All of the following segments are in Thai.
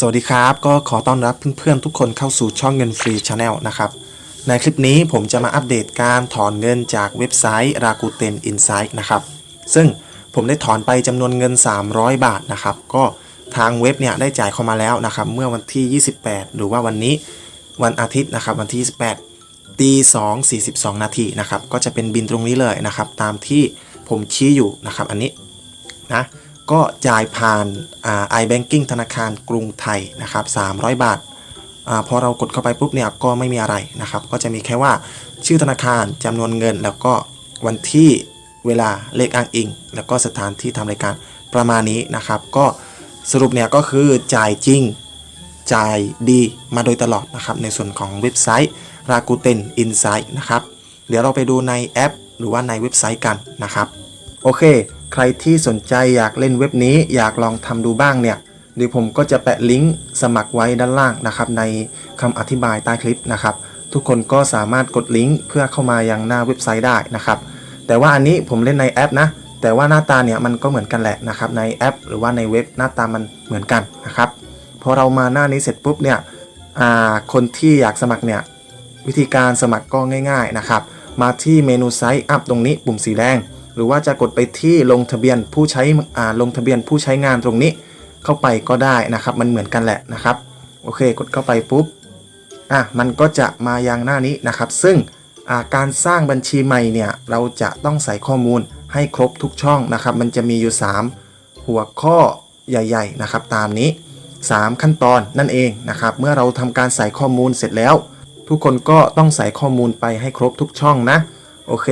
สวัสดีครับ ก็ขอต้อนรับเพื่อนๆทุกคนเข้าสู่ช่องเงินฟรีชาแนลนะครับ ในคลิปนี้ผมจะมาอัปเดตการถอนเงินจากเว็บไซต์ Rakuten Insight นะครับ ซึ่งผมได้ถอนไปจำนวนเงิน 300 บาทนะครับ ก็ทางเว็บเนี่ยได้จ่ายเข้ามาแล้วนะครับ เมื่อวันที่ 28 หรือว่าวันนี้วันอาทิตย์นะครับ วันที่ 28ตี2 42 นาทีนะครับ ก็จะเป็นบินตรงนี้เลยนะครับ ตามที่ผมชี้อยู่นะครับ อันนี้นะ ก็จ่ายผ่านอ่า iBanking ธนาคารกรุงไทยนะครับ300 บาทอาพอเรากดเข้าไปปุ๊บเนี่ยก็ไม่มีอะไรนะครับ ก็จะมีแค่ว่าชื่อธนาคารจำนวนเงิน แล้วก็วันที่เวลาเลขอ้างอิง แล้วก็สถานที่ทำรายการประมาณนี้นะครับ ก็สรุปเนี่ยก็คือจ่ายจริงจ่ายดีมาโดยตลอดนะครับ ในส่วนของเว็บไซต์ Rakuten Insight นะครับ เดี๋ยวเราไปดูในแอป หรือว่าในเว็บไซต์กันนะครับ โอเค ใครที่สนใจอยากเล่นเว็บนี้อยากลองทำดูบ้างเนี่ยเดี๋ยวผมก็จะแปะลิงก์สมัครไว้ด้านล่างนะครับในคำอธิบายใต้คลิปนะครับ ทุกคนก็สามารถกดลิงก์เพื่อเข้ามายังหน้าเว็บไซต์ได้นะครับ แต่ว่าอันนี้ผมเล่นในแอปนะ แต่ว่าหน้าตาเนี่ยมันก็เหมือนกันแหละนะครับในแอป หรือว่าในเว็บหน้าตามันเหมือนกันนะครับพอเรามาหน้านี้เสร็จปุ๊บเนี่ยคนที่อยากสมัครเนี่ยวิธีการสมัครก็ง่าย ๆนะครับ มาที่เมนูไซต์อัพตรงนี้ปุ่มสีแดง หรือว่าจะกดไปที่ลงทะเบียนผู้ใช้ลงทะเบียนผู้ใช้งานตรงนี้เข้าไปก็ได้นะครับ มันเหมือนกันแหละนะครับโอเคกดเข้าไปปุ๊บอะมันก็จะมายังหน้านี้นะครับ ซึ่งการสร้างบัญชีใหม่เนี่ยเราจะต้องใส่ข้อมูลให้ครบทุกช่องนะครับ มันจะมีอยู่ 3 หัวข้อใหญ่ ๆนะครับ ตามนี้ 3 ขั้นตอนนั่นเองนะครับ เมื่อเราทำการใส่ข้อมูลเสร็จแล้ว ทุกคนก็ต้องใส่ข้อมูลไปให้ครบทุกช่องนะโอเค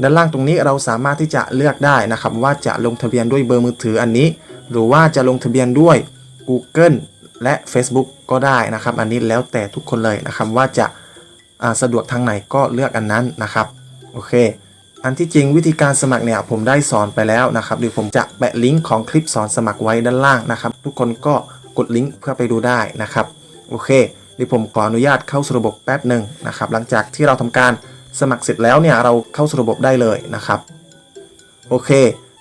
ด้านล่างตรงนี้เราสามารถที่จะเลือกได้นะครับว่าจะลงทะเบียนด้วยเบอร์มือถืออันนี้ หรือว่าจะลงทะเบียนด้วย Google และ Facebook ก็ได้นะครับ อันนี้แล้วแต่ทุกคนเลยนะครับว่าจะาสะดวกทางไหนก็เลือกอันนั้นนะครับโอเค อันที่จริงวิธีการสมัครเนี่ยผมได้สอนไปแล้วนะครับเดี๋ยวผมจะแปะลิงก์ของคลิปสอนสมัครไว้ด้านล่างนะครับ ทุกคนก็กดลิงก์เพื่อไปดูได้นะครับโอเคเดี๋ยวผมขออนุญาตเข้าสู่ระบบแป๊บหนึ่งนะครับ หลังจากที่เราทำการ สมัครเสร็จแล้วเนี่ยเราเข้าสู่ระบบได้เลยนะครับ โอเค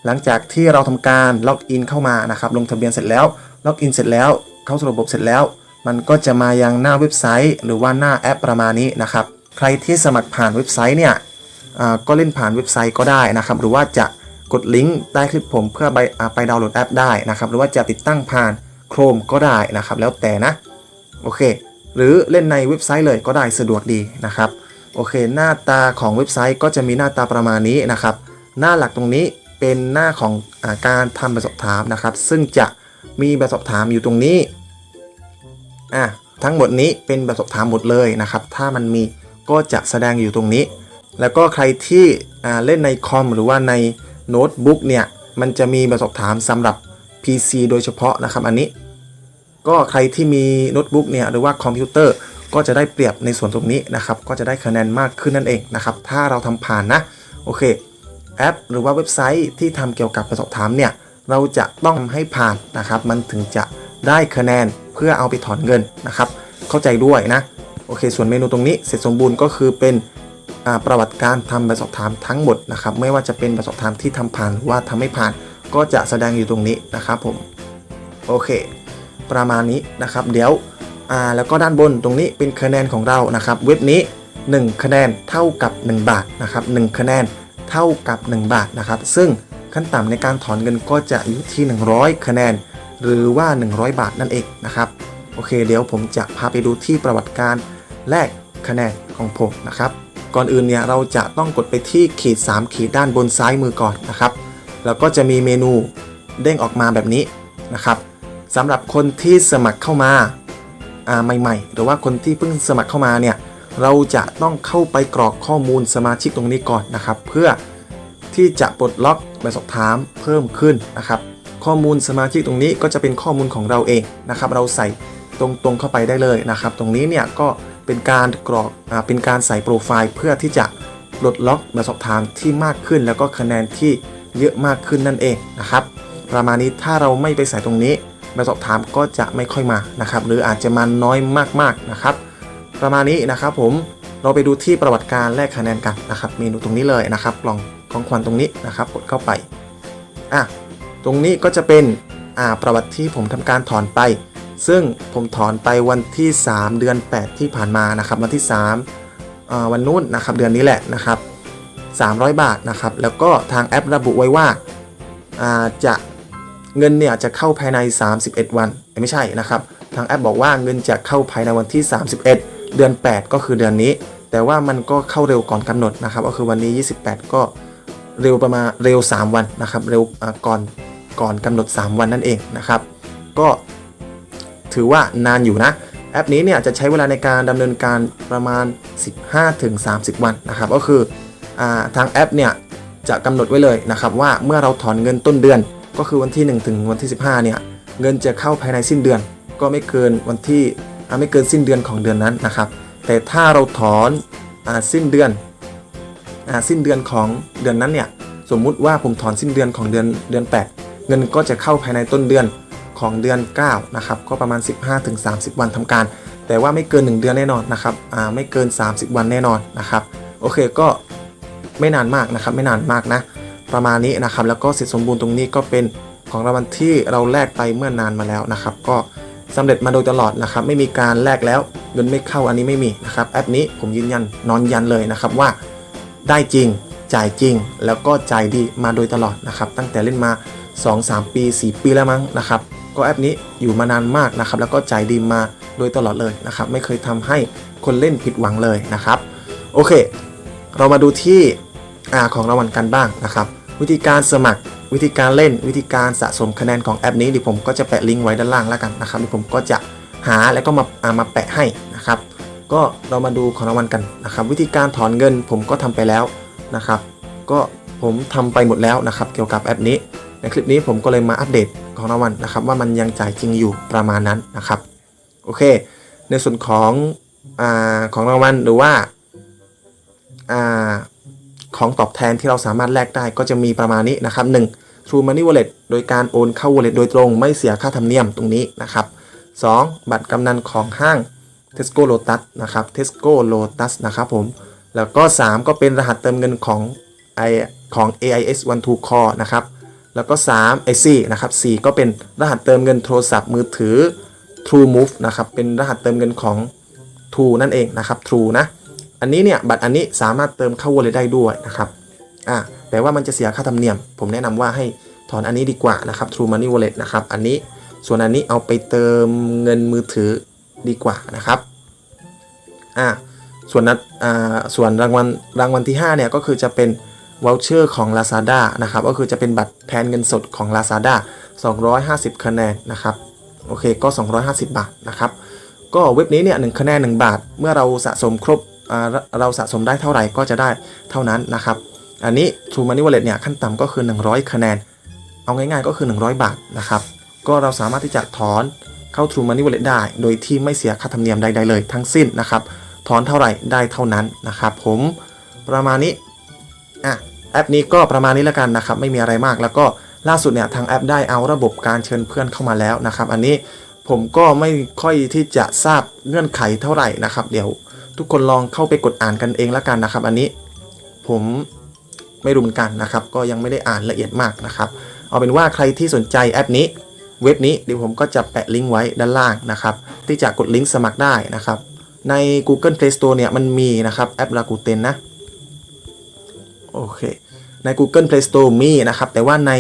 หลังจากที่เราทำการล็อกอินเข้ามานะครับ ลงทะเบียนเสร็จแล้ว ล็อกอินเสร็จแล้ว เข้าสู่ระบบเสร็จแล้ว มันก็จะมายังหน้าเว็บไซต์ หรือว่าหน้าแอปประมาณนี้นะครับ ใครที่สมัครผ่านเว็บไซต์เนี่ยก็เล่นผ่านเว็บไซต์ก็ได้นะครับ หรือว่าจะกดลิงก์ใต้คลิปผมเพื่อไปอไปดาวน์โหลดแอปได้นะครับ หรือว่าจะติดตั้งผ่าน Chrome ก็ได้นะครับ แล้วแต่นะ โอเค หรือเล่นในเว็บไซต์เลยก็ได้สะดวกดีนะครับ โอเค หน้าตาของเว็บไซต์ก็จะมีหน้าตาประมาณนี้นะครับ หน้าหลักตรงนี้เป็นหน้าของอาการทำแบบสอบถามนะครับ ซึ่งจะมีแบบสอบถามอยู่ตรงนี้อะทั้งหมดนี้เป็นแบบสอบถามหมดเลยนะครับ ถ้ามันมีก็จะแสดงอยู่ตรงนี้ แล้วก็ใครที่เล่นในคอมหรือว่าในโน้ตบุ๊กเนี่ยมันจะมีแบบสอบถามสำหรับ PC โดยเฉพาะนะครับอันนี้ ก็ใครที่มีโน้ตบุ๊กเนี่ยหรือว่าคอมพิวเตอร์ ก็จะได้เปรียบในส่วนตรงนี้นะครับ ก็จะได้คะแนนมากขึ้นนั่นเองนะครับ ถ้าเราทำผ่านนะ โอเค แอป หรือว่าเว็บไซต์ที่ทำเกี่ยวกับการสอบถามเนี่ย เราจะต้องให้ผ่านนะครับ มันถึงจะได้คะแนนเพื่อเอาไปถอนเงินนะครับ เข้าใจด้วยนะ โอเค ส่วนเมนูตรงนี้เสร็จสมบูรณ์ก็คือเป็นประวัติการทำแบสอบถามทั้งหมดนะครับ ไม่ว่าจะเป็นแบสอบถามที่ทำผ่านหรือว่าทำไม่ผ่าน ก็จะแสดงอยู่ตรงนี้นะครับผม โอเค ประมาณนี้นะครับ เดี๋ยว อ่าแล้วก็ด้านบนตรงนี้เป็นคะแนนของเรานะครับ เว็บนี้ 1 คะแนนเท่ากับ 1 บาทนะครับ1คะแนนเท่ากับ 1 บาทนะครับ ซึ่งขั้นต่ำในการถอนเงินก็จะอยู่ที่ 100 คะแนน หรือว่า 100 บาทนั่นเองนะครับโอเค เดี๋ยวผมจะพาไปดูที่ประวัติการแลกคะแนนของผมนะครับ ก่อนอื่นเนี่ยเราจะต้องกดไปที่ขีด 3 ขีดด้านบนซ้ายมือก่อนนะครับ แล้วก็จะมีเมนูเด้งออกมาแบบนี้นะครับสำหรับคนที่สมัครเข้ามาอ่า ใหม่ๆ หรือว่าคนที่เพิ่งสมัครเข้ามาเนี่ยเราจะต้องเข้าไปกรอกข้อมูลสมาชิกตรงนี้ก่อนนะครับ เพื่อที่จะปลดล็อกแบบสอบถามเพิ่มขึ้นนะครับ ข้อมูลสมาชิกตรงนี้ก็จะเป็นข้อมูลของเราเองนะครับ เราใส่ตรงๆเข้าไปได้เลยนะครับ ตรงนี้เนี่ยก็เป็นการกรอกอเป็นการใส่โปรไฟล์เพื่อที่จะปลดล็อกแบบสอบถามที่มากขึ้น แล้วก็คะแนนที่เยอะมากขึ้นนั่นเองนะครับ ประมาณนี้ถ้าเราไม่ไปใส่ตรงนี้ แบบสอบถามก็จะไม่ค่อยมานะครับหรืออาจจะมาน้อยมากๆนะครับ ประมาณนี้นะครับผมเราไปดูที่ประวัติการแลกคะแนนกันนะครับ เมนูตรงนี้เลยนะครับกล่องของขวัญตรงนี้นะครับ กดเข้าไปอะตรงนี้ก็จะเป็นอ่าประวัติที่ผมทำการถอนไป ซึ่งผมถอนไปวันที่ 3 เดือน 8 ที่ผ่านมานะครับ วันที่3เอ่อวันนู้นนะครับเดือนนี้แหละนะครับ300 บาทนะครับ แล้วก็ทางแอประบุไว้ว่าอ่าจะ เงินเนี่ยจะเข้าภายใน 31 วันเอ้ยไม่ใช่นะครับ ทางแอปบอกว่าเงินจะเข้าภายในวันที่ 31 เดือน 8 ก็คือเดือนนี้ แต่ว่ามันก็เข้าเร็วก่อนกำหนดนะครับ ก็คือวันนี้ 28 ก็เร็วประมาณเร็ว 3 วันนะครับ เร็วก่อนก่อนกำหนด 3 วันนั่นเองนะครับ ก็ถือว่านานอยู่นะแอปนี้เนี่ยจะใช้เวลาในการดำเนินการประมาณ 15-30 วันนะครับ ก็คืออทางแอปเนี่ยจะกำหนดไว้เลยนะครับว่าเมื่อเราถอนเงินต้นเดือน ก็คือวันที่ 1 ถึงวันที่ 15 เนี่ย เงินจะเข้าภายในสิ้นเดือน ก็ไม่เกินวันที่ไม่เกินสิ้นเดือนของเดือนนั้นนะครับ แต่ถ้าเราถอนอสิ้นเดือนอสิ้นเดือนของเดือนนั้นเนี่ย สมมุติว่าผมถอนสิ้นเดือนของเดือนเดือน 8 เงินก็จะเข้าภายในต้นเดือนของเดือน 9 นะครับ ก็ประมาณ 15-30 วันทำการ แต่ว่าไม่เกิน 1 เดือนแน่นอนนะครับไม่เกิน 30 วันแน่นอนนะครับ โอเคก็ไม่นานมากนะครับ ไม่นานมากนะ ประมาณนี้นะครับ แล้วก็เสร็จสมบูรณ์ตรงนี้ก็เป็นของรางวัลที่เราแลกไปเมื่อนานมาแล้วนะครับ ก็สำเร็จมาโดยตลอดนะครับ ไม่มีการแลกแล้วเงินไม่เข้าอันนี้ไม่มีนะครับ แอปนี้ผมยืนยันนอนยันเลยนะครับว่าได้จริงจ่ายจริง แล้วก็จ่ายดีมาโดยตลอดนะครับ ตั้งแต่เล่นมา 2-3 ปี 4 ปีแล้วมั้งนะครับ ก็แอปนี้อยู่มานานมากนะครับ แล้วก็จ่ายดีมาโดยตลอดเลยนะครับ ไม่เคยทำให้คนเล่นผิดหวังเลยนะครับ โอเค เรามาดูที่อของรางวัลกันบ้างนะครับ วิธีการสมัครวิธีการเล่นวิธีการสะสมคะแนนของแอปนี้เดี๋ยวผมก็จะแปะลิงก์ไว้ด้านล่างแล้วกันนะครับเดี๋ยวผมก็จะหาแล้วก็มาอามาแปะให้นะครับ ก็เรามาดูของรางวัลกันนะครับ วิธีการถอนเงินผมก็ทำไปแล้วนะครับ ก็ผมทำไปหมดแล้วนะครับ เกี่ยวกับแอปนี้ ในคลิปนี้ผมก็เลยมาอัปเดตของรางวัลนะครับ ว่ามันยังจ่ายจริงอยู่ประมาณนั้นนะครับโอเค ในส่วนของอของรางวัลหรือว่า ของตอบแทนที่เราสามารถแลกได้ก็จะมีประมาณนี้นะครับ 1. True Money Wallet โดยการโอนเข้า Wallet โดยตรงไม่เสียค่าธรรมเนียมตรงนี้นะครับ 2. บัตรกำนันของห้าง Tesco Lotus นะครับ Tesco Lotus นะครับผม แล้วก็ 3 ก็เป็นรหัสเติมเงินของไอของ AIS One Two Core นะครับ แล้วก็3 i 4นะครับ4ก็เป็นรหัสเติมเงินโทรศัพท์มือถือ True Move นะครับ เป็นรหัสเติมเงินของ True นั่นเองนะครับ True นะ อันนี้เนี่ยบัตรอันนี้สามารถเติมเข้า wallet ได้ด้วยนะครับอ่าแต่ว่ามันจะเสียค่าธรรมเนียม ผมแนะนำว่าให้ถอนอันนี้ดีกว่านะครับ True Money Wallet นะครับอันนี้ส่วนอันนี้เอาไปเติมเงินมือถือดีกว่านะครับอ่าส่วนนั้นอ่าส่วนรางวัลรางวัลที่5เนี่ยก็คือจะเป็นวอลเชอร์ของ Lazada นะครับก็คือจะเป็นบัตรแทนเงินสดของ Lazada 250 คะแนนนะครับโอเคก็ 250 บาทนะครับก็เว็บนี้เนี่ยหคะแนน1บาท เมื่อเราสะสมครบ เราสะสมได้เท่าไหร่ก็จะได้เท่านั้นนะครับ อันนี้ True Money Wallet เนี่ยขั้นต่ำก็คือ 100 คะแนน เอาง่ายๆก็คือ 100 บาทนะครับ ก็เราสามารถที่จะถอนเข้า True Money Wallet ได้ โดยที่ไม่เสียค่าธรรมเนียมใดๆเลยทั้งสิ้นนะครับ ถอนเท่าไหร่ได้เท่านั้นนะครับผมประมาณนี้อะแอปนี้ก็ประมาณนี้แล้วกันนะครับ ไม่มีอะไรมากแล้วก็ล่าสุดเนี่ยทางแอปได้เอาระบบการเชิญเพื่อนเข้ามาแล้วนะครับ อันนี้ผมก็ไม่ค่อยที่จะทราบเงื่อนไขเท่าไหร่นะครับ เดี๋ยว ทุกคนลองเข้าไปกดอ่านกันเองแล้วกันนะครับ อันนี้ผมไม่รู้เหมือนกันนะครับ ก็ยังไม่ได้อ่านละเอียดมากนะครับ เอาเป็นว่าใครที่สนใจแอปนี้เว็บนี้เดี๋ยวผมก็จะแปะลิงก์ไว้ด้านล่างนะครับ ที่จะกดลิงก์สมัครได้นะครับ ใน Google Play Store เนี่ยมันมีนะครับแอป Rakuten นะโอเคใน Google Play Store มีนะครับ แต่ว่าใน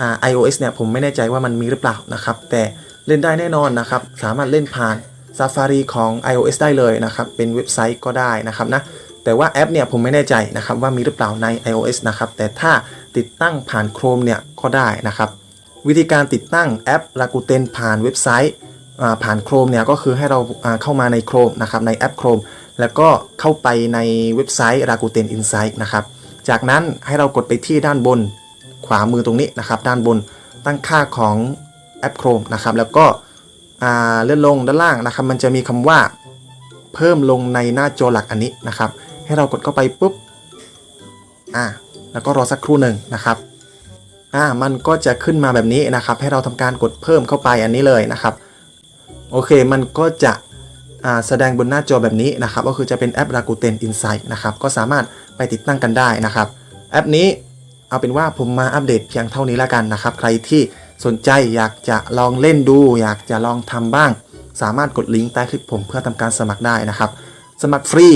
อ่า iOS เนี่ยผมไม่แน่ใจว่ามันมีหรือเปล่านะครับ แต่เล่นได้แน่นอนนะครับ สามารถเล่นผ่าน Safari ของ iOS ได้เลยนะครับ เป็นเว็บไซต์ก็ได้นะครับนะ แต่ว่าแอปเนี่ยผมไม่แน่ใจนะครับว่ามีหรือเปล่าใน iOS นะครับ แต่ถ้าติดตั้งผ่าน Chrome เนี่ยก็ได้นะครับ วิธีการติดตั้งแอป Rakuten ผ่านเว็บไซต์ผ่าน Chrome เนี่ยก็คือให้เราเข้ามาใน Chrome นะครับในแอป Chrome แล้วก็เข้าไปในเว็บไซต์ Rakuten Insight นะครับ จากนั้นให้เรากดไปที่ด้านบนขวามือตรงนี้นะครับ ด้านบนตั้งค่าของแอป Chrome นะครับ แล้วก็ เลื่อนลงด้านล่างนะครับ มันจะมีคำว่าเพิ่มลงในหน้าจอหลักอันนี้นะครับ ให้เรากดเข้าไปปุ๊บอ่าแล้วก็รอสักครู่หนึ่งนะครับอ่ามันก็จะขึ้นมาแบบนี้นะครับ ให้เราทำการกดเพิ่มเข้าไปอันนี้เลยนะครับ โอเคมันก็จะอ่าแสดงบนหน้าจอแบบนี้นะครับ ก็คือจะเป็นแอป Rakuten Insight นะครับ ก็สามารถไปติดตั้งกันได้นะครับ แอปนี้เอาเป็นว่าผมมาอัปเดตเพียงเท่านี้แล้วกันนะครับ ใครที่ สนใจอยากจะลองเล่นดู อยากจะลองทำบ้าง สามารถกดลิงก์ใต้คลิปผมเพื่อทำการสมัครได้นะครับ สมัครฟรี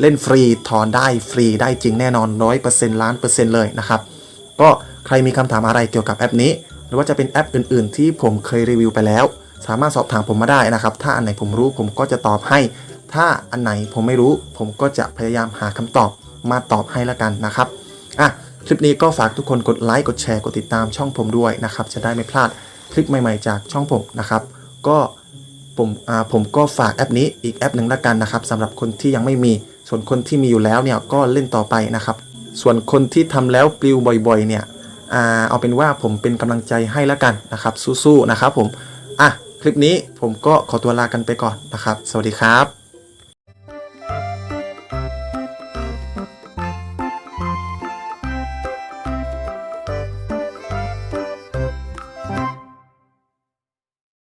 เล่นฟรีถอนได้ฟรีได้จริงแน่นอน100%ล้านเปอร์เซ็นต์เลยนะครับ ก็ใครมีคำถามอะไรเกี่ยวกับแอปนี้ หรือว่าจะเป็นแอปอื่น ๆ ที่ผมเคยรีวิวไปแล้ว สามารถสอบถามผมมาได้นะครับ ถ้าอันไหนผมรู้ผมก็จะตอบให้ ถ้าอันไหนผมไม่รู้ ผมก็จะพยายามหาคำตอบมาตอบให้ละกันนะครับอะ คลิปนี้ก็ฝากทุกคนกดไลค์กดแชร์กดติดตามช่องผมด้วยนะครับ จะได้ไม่พลาดคลิปใหม่ๆจากช่องผมนะครับ ก็ผมอ่าผมก็ฝากแอปนี้อีกแอปหนึ่งละกันนะครับสำหรับคนที่ยังไม่มี ส่วนคนที่มีอยู่แล้วเนี่ยก็เล่นต่อไปนะครับ ส่วนคนที่ทำแล้วปลิวบ่อยๆ เนี่ยอ่าเอาเป็นว่าผมเป็นกำลังใจให้ละกันนะครับสู้ๆนะครับผมอะคลิปนี้ผมก็ขอตัวลากันไปก่อนนะครับ สวัสดีครับ